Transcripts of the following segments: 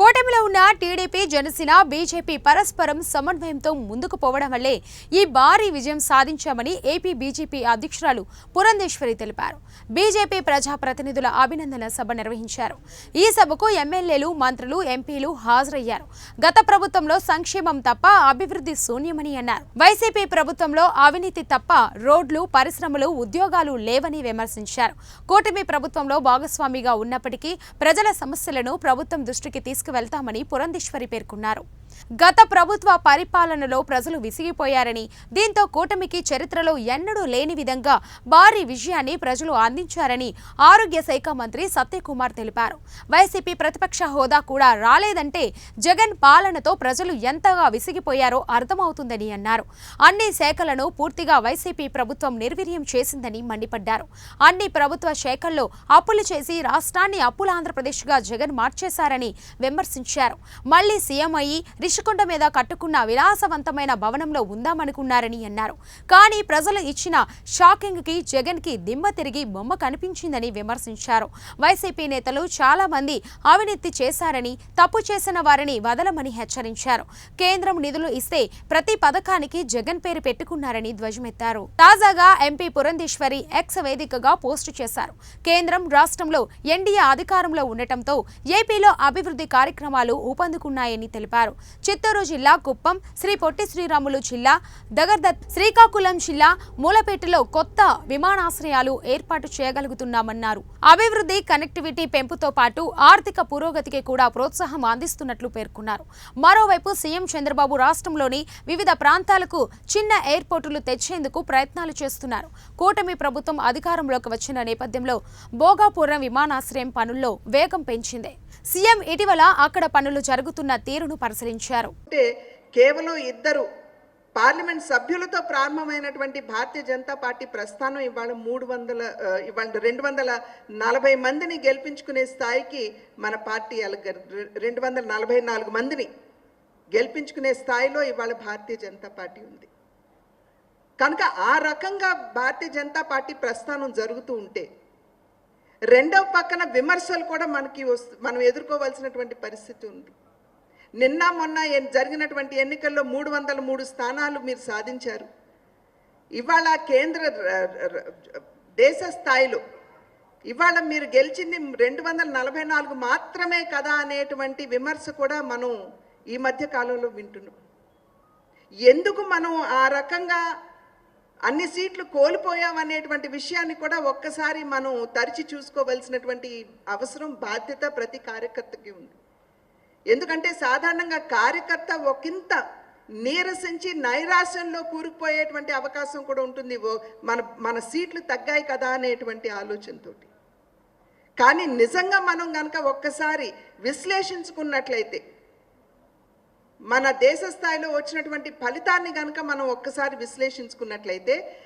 కూటమిలో ఉన్న TDP Janasena BJP పరస్పరం సమన్వయంతో ముందుకు పోవడం వల్లే ఈ భారీ విజయం సాధించామని ఏపీ బీజేపీ అధ్యక్షురాలు పురంధేశ్వరి తెలిపారు. బీజేపీ ప్రజాప్రతినిధుల అభినందన సభ నిర్వహించారు. ఈ సభకు ఎమ్మెల్యేలు మంత్రులు ఎంపీలు హాజరయ్యారు. గత ప్రభుత్వంలో సంక్షేమం తప్ప అభివృద్ధి శూన్యమని అన్నారు. వైసీపీ ప్రభుత్వంలో అవినీతి తప్ప రోడ్లు పరిశ్రమలు ఉద్యోగాలు లేవని విమర్శించారు. కూటమి ప్రభుత్వంలో భాగస్వామిగా ఉన్నప్పటికీ ప్రజల సమస్యలను ప్రభుత్వం దృష్టికి తీసుకువెళ్తామని పురంధేశ్వరి పేర్కొన్నారు. గత ప్రభుత్వ పరిపాలనలో ప్రజలు విసిగిపోయారని దీంతో కూటమికి చరిత్రలో ఎన్నడూ లేని విధంగా భారీ విజయాన్ని ప్రజలు అందించారని ఆరోగ్య శాఖ మంత్రి సత్యకుమార్ తెలిపారు. వైసీపీ ప్రతిపక్ష హోదా కూడా రాలేదంటే జగన్ పాలనతో ప్రజలు ఎంతగా విసిగిపోయారో అర్థమవుతుందని అన్నారు. అన్ని శాఖలను పూర్తిగా వైసీపీ ప్రభుత్వం నిర్వీర్యం చేసిందని మండిపడ్డారు. అన్ని ప్రభుత్వ శాఖల్లో అప్పులు చేసి రాష్ట్రాన్ని అప్పుల ఆంధ్రప్రదేశ్గా జగన్ మార్చేశారని విమర్శించారు. మళ్ళీ సీఎం అయ్యి రిషికొండ మీద కట్టుకున్న విలాసవంతమైన భవనంలో ఉందామనుకున్నారని అన్నారు. కానీ ప్రజలు ఇచ్చిన షాకింగ్కి జగన్కి దిమ్మ తిరిగి బొమ్మ కనిపించిందని విమర్శించారు. వైసీపీ నేతలు చాలా మంది అవినీతి చేశారని తప్పు చేసిన వారిని వదలమని హెచ్చరించారు. కేంద్రం నిధులు ఇస్తే ప్రతి పథకానికి జగన్ పేరు పెట్టుకున్నారని ధ్వజమెత్తారు. తాజాగా ఎంపీ పురంధేశ్వరి ఎక్స్ వేదికగా పోస్టు చేశారు. కేంద్రం రాష్ట్రంలో ఎన్డీఏ అధికారంలో ఉండటంతో ఏపీలో అభివృద్ధి కార్యక్రమాలు ఊపందుకున్నాయని తెలిపారు. చిత్తూరు జిల్లా కుప్పం శ్రీ పొట్టి శ్రీరాములు జిల్లా దగర్దత్ శ్రీకాకుళం జిల్లా మూలపేటలో కొత్త విమానాశ్రయాలు ఏర్పాటు చేయగలుగుతున్నామన్నారు. అభివృద్ధి కనెక్టివిటీ పెంపుతో పాటు ఆర్థిక పురోగతికి కూడా ప్రోత్సాహం అందిస్తున్నట్లు పేర్కొన్నారు. మరోవైపు సీఎం చంద్రబాబు రాష్ట్రంలోని వివిధ ప్రాంతాలకు చిన్న ఎయిర్పోర్టులు తెచ్చేందుకు ప్రయత్నాలు చేస్తున్నారు. కూటమి ప్రభుత్వం అధికారంలోకి వచ్చిన నేపథ్యంలో భోగాపురం విమానాశ్రయం పనుల్లో వేగం పెంచింది. సీఎం ఇటీవల అక్కడ పనులు జరుగుతున్న తీరును పరిశీలించారు. అంటే కేవలం ఇద్దరు పార్లమెంట్ సభ్యులతో ప్రారంభమైనటువంటి భారతీయ జనతా పార్టీ ప్రస్థానం ఇవాళ మూడు వందల ఇవాళ రెండు వందల నలభై మందిని గెలిపించుకునే స్థాయికి మన పార్టీ ఎలగ రెండు వందల నలభై నాలుగు మందిని గెలిపించుకునే స్థాయిలో ఇవాళ భారతీయ జనతా పార్టీ ఉంది. కనుక ఆ రకంగా భారతీయ జనతా పార్టీ ప్రస్థానం జరుగుతూ ఉంటే రెండవ పక్కన విమర్శలు కూడా మనకి మనం ఎదుర్కోవాల్సినటువంటి పరిస్థితి ఉంది. నిన్న మొన్న జరిగినటువంటి ఎన్నికల్లో మూడు వందల మూడు స్థానాలు మీరు సాధించారు. ఇవాళ కేంద్ర దేశ స్థాయిలో ఇవాళ మీరు గెలిచింది రెండు వందల నలభై నాలుగు మాత్రమే కదా అనేటువంటి విమర్శ కూడా మనం ఈ మధ్య కాలంలో వింటున్నాం. ఎందుకు మనం ఆ రకంగా అన్ని సీట్లు కోల్పోయాం అనేటువంటి విషయాన్ని కూడా ఒక్కసారి మనం తరిచి చూసుకోవలసినటువంటి అవసరం బాధ్యత ప్రతి కార్యకర్తకి ఉంది. ఎందుకంటే సాధారణంగా కార్యకర్త ఒకంత నీరసించి నైరాశ్యంలో కూరుకుపోయేటువంటి అవకాశం కూడా ఉంటుంది ఓ మన మన సీట్లు తగ్గాయి కదా అనేటువంటి ఆలోచనతోటి. కానీ నిజంగా మనం కనుక ఒక్కసారి విశ్లేషించుకున్నట్లయితే మన దేశ స్థాయిలో వచ్చినటువంటి ఫలితాన్ని కనుక మనం ఒక్కసారి విశ్లేషించుకున్నట్లయితే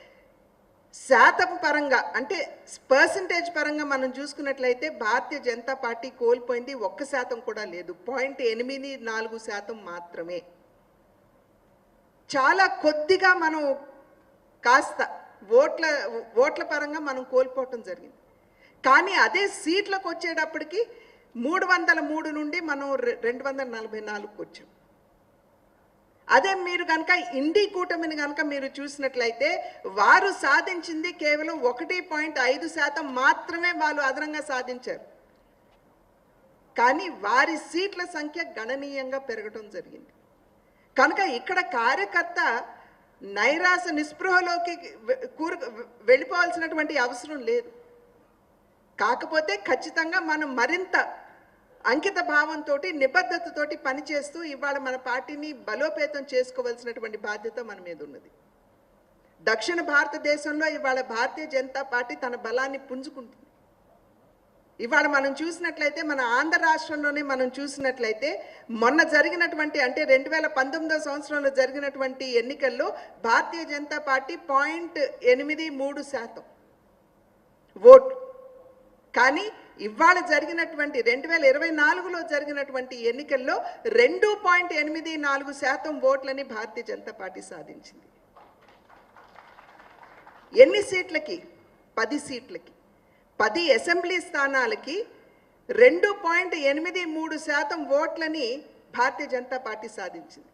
శాతం పరంగా అంటే పర్సంటేజ్ పరంగా మనం చూసుకున్నట్లయితే భారతీయ జనతా పార్టీ కోల్పోయింది ఒక్క శాతం కూడా లేదు. పాయింట్ ఎనిమిది నాలుగు శాతం మాత్రమే. చాలా కొద్దిగా మనం కాస్త ఓట్ల ఓట్ల పరంగా మనం కోల్పోవటం జరిగింది. కానీ అదే సీట్లకు వచ్చేటప్పటికి మూడు వందల మూడు నుండి మనం రె- రెండు వందల నలభై నాలుగుకి వచ్చాం. అదే మీరు కనుక ఇండి కూటమిని కనుక మీరు చూసినట్లయితే వారు సాధించింది కేవలం ఒకటి పాయింట్ ఐదు శాతం మాత్రమే వాళ్ళు అదనంగా సాధించారు. కానీ వారి సీట్ల సంఖ్య గణనీయంగా పెరగడం జరిగింది. కనుక ఇక్కడ కార్యకర్త నైరాశ నిస్పృహలోకి వె- కూరు వెళ్ళిపోవాల్సినటువంటి అవసరం లేదు. కాకపోతే ఖచ్చితంగా మనం మరింత అంకిత భావంతో నిబద్ధతతోటి పనిచేస్తూ ఇవాళ మన పార్టీని బలోపేతం చేసుకోవాల్సినటువంటి బాధ్యత మన మీద ఉన్నది. దక్షిణ భారతదేశంలో ఇవాళ భారతీయ జనతా పార్టీ తన బలాన్ని పుంజుకుంటుంది. ఇవాళ మనం చూసినట్లయితే మన ఆంధ్ర రాష్ట్రంలోనే మనం చూసినట్లయితే మొన్న జరిగినటువంటి అంటే రెండు వేల పంతొమ్మిదో సంవత్సరంలో జరిగినటువంటి ఎన్నికల్లో భారతీయ జనతా పార్టీ పాయింట్ ఎనిమిది మూడు శాతం ఓటు. కానీ ఇవాళ జరిగినటువంటి రెండు వేల ఇరవై నాలుగులో జరిగినటువంటి ఎన్నికల్లో రెండు పాయింట్ ఎనిమిది నాలుగు శాతం ఓట్లని భారతీయ జనతా పార్టీ సాధించింది. ఎన్ని సీట్లకి? పది సీట్లకి. పది అసెంబ్లీ స్థానాలకి రెండు పాయింట్ ఎనిమిది మూడు శాతం ఓట్లని భారతీయ జనతా పార్టీ సాధించింది.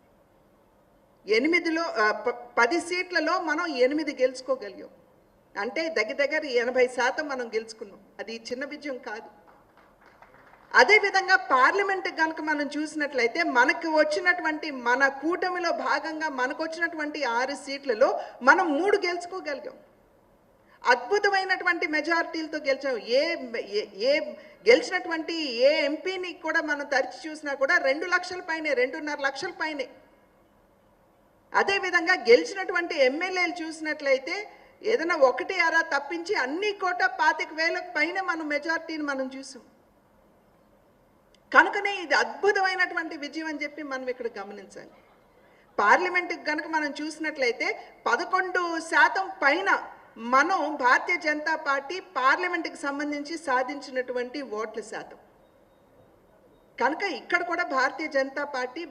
ఎనిమిదిలో ప- పది సీట్లలో మనం ఎనిమిది గెలుచుకోగలిగాం. అంటే దగ్గర దగ్గర ఎనభై శాతం మనం గెలుచుకున్నాం. అది చిన్న విజయం కాదు. అదేవిధంగా పార్లమెంట్ కనుక మనం చూసినట్లయితే మనకు వచ్చినటువంటి మన కూటమిలో భాగంగా మనకు వచ్చినటువంటి ఆరు సీట్లలో మనం మూడు గెలుచుకోగలిగాం. అద్భుతమైనటువంటి మెజారిటీలతో గెలిచాం. ఏ ఏ- ఏ గెలిచినటువంటి ఏ ఎంపీని కూడా మనం తరిచి చూసినా కూడా రెండు లక్షల పైనే రెండున్నర లక్షల పైనే. అదేవిధంగా గెలిచినటువంటి ఎమ్మెల్యేలు చూసినట్లయితే ఏదైనా ఒకటి అరా తప్పించి అన్ని కోట పాతిక వేలకు పైన మనం మెజారిటీని మనం చూసాం. కనుకనే ఇది అద్భుతమైనటువంటి విజయం అని చెప్పి మనం ఇక్కడ గమనించాలి. పార్లమెంటుకి కనుక మనం చూసినట్లయితే పదకొండు శాతం పైన మనం భారతీయ జనతా పార్టీ పార్లమెంటుకి సంబంధించి సాధించినటువంటి ఓట్ల శాతం. కనుక ఇక్కడ కూడా భారతీయ జనతా పార్టీ